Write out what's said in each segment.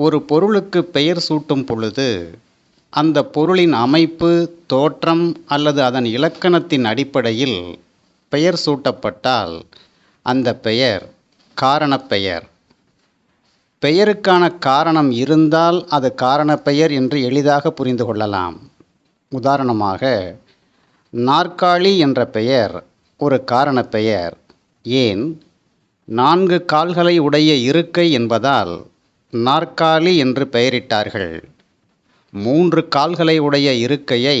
ஒரு பொருளுக்கு பெயர் சூட்டும் பொழுது அந்த பொருளின் அமைப்பு தோற்றம் அல்லது அதன் இலக்கணத்தின் அடிப்படையில் பெயர் சூட்டப்பட்டால் அந்த பெயர் காரணப் பெயர் பெயருக்கான காரணம் இருந்தால் அது காரணப் பெயர் என்று எளிதாக புரிந்து கொள்ளலாம். உதாரணமாக நாற்காலி என்ற பெயர் ஒரு காரணப் பெயர் ஏன்? நான்கு கால்களை உடைய இருக்கை என்பதால் நாற்காலி என்று பெயரிட்டார்கள். மூன்று கால்களை உடைய இருக்கையை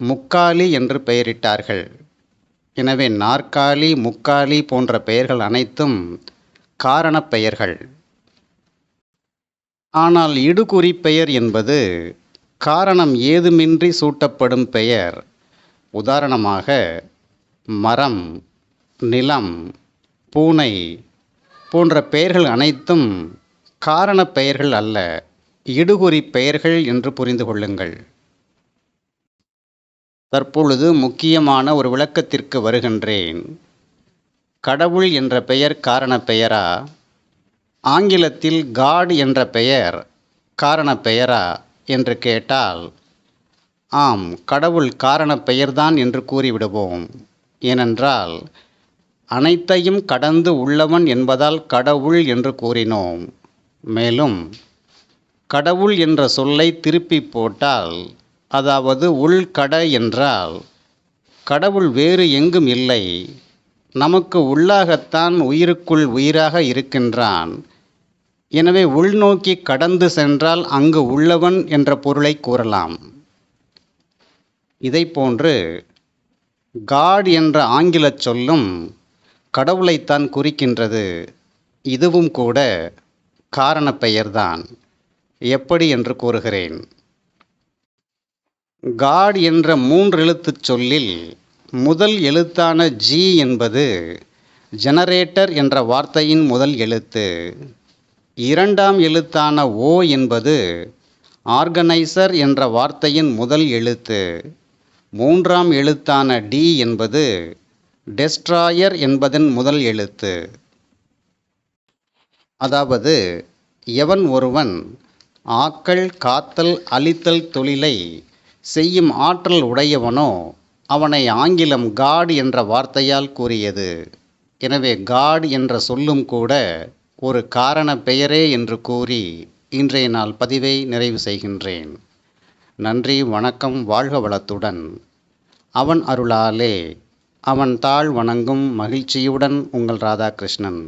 முக்காலி என்று பெயரிட்டார்கள். எனவே நாற்காலி முக்காலி போன்ற பெயர்கள் அனைத்தும் காரணப் பெயர்கள். ஆனால் இடுகுறி பெயர் என்பது காரணம் ஏதுமின்றி சூட்டப்படும் பெயர். உதாரணமாக மரம் நிலம் பூனை போன்ற பெயர்கள் அனைத்தும் காரணப் பெயர்கள் அல்ல இடுகுறி பெயர்கள் என்று புரிந்து கொள்ளுங்கள். தற்பொழுது முக்கியமான ஒரு விளக்கத்திற்கு வருகின்றேன். கடவுள் என்ற பெயர் காரணப் பெயரா? ஆங்கிலத்தில் காட் என்ற பெயர் காரணப் பெயரா என்று கேட்டால் ஆம் கடவுள் காரணப் பெயர்தான் என்று கூறிவிடுவோம். ஏனென்றால் அனைத்தையும் கடந்து உள்ளவன் என்பதால் கடவுள் என்று கூறினோம். மேலும் கடவுள் என்ற சொல்லை திருப்பி போட்டால் அதாவது உள்கட என்றால் கடவுள் வேறு எங்கும் இல்லை நமக்கு உள்ளாகத்தான் உயிருக்குள் உயிராக இருக்கின்றான். எனவே உள்நோக்கி கடந்து சென்றால் அங்கு உள்ளவன் என்ற பொருளை கூறலாம். இதைப்போன்று காட் என்ற ஆங்கிலச் சொல்லும் கடவுளைத்தான் குறிக்கின்றது. இதுவும் கூட காரணப் பெயர்தான் எப்படி என்று கூறுகிறேன். காட் என்ற மூன்றெழுத்துச் சொல்லில் முதல் எழுத்தான ஜி என்பது ஜெனரேட்டர் என்ற வார்த்தையின் முதல் எழுத்து. இரண்டாம் எழுத்தான ஓ என்பது ஆர்கனைசர் என்ற வார்த்தையின் முதல் எழுத்து. மூன்றாம் எழுத்தான டி என்பது டெஸ்ட்ராயர் என்பதன் முதல் எழுத்து. அதாவது எவன் ஒருவன் ஆக்கல் காத்தல் அழித்தல் தொழிலை செய்யும் ஆற்றல் உடையவனோ அவனை ஆங்கிலம் காட் என்ற வார்த்தையால் கூறியது. எனவே காட் என்ற சொல்லும் கூட ஒரு காரண பெயரே என்று கூறி இன்றைய நாள் பதிவை நிறைவு செய்கின்றேன். நன்றி வணக்கம் வாழ்க வளத்துடன். அவன் அருளாலே அவன் தாழ் வணங்கும் மகிழ்ச்சியுடன் உங்கள் ராதாகிருஷ்ணன்.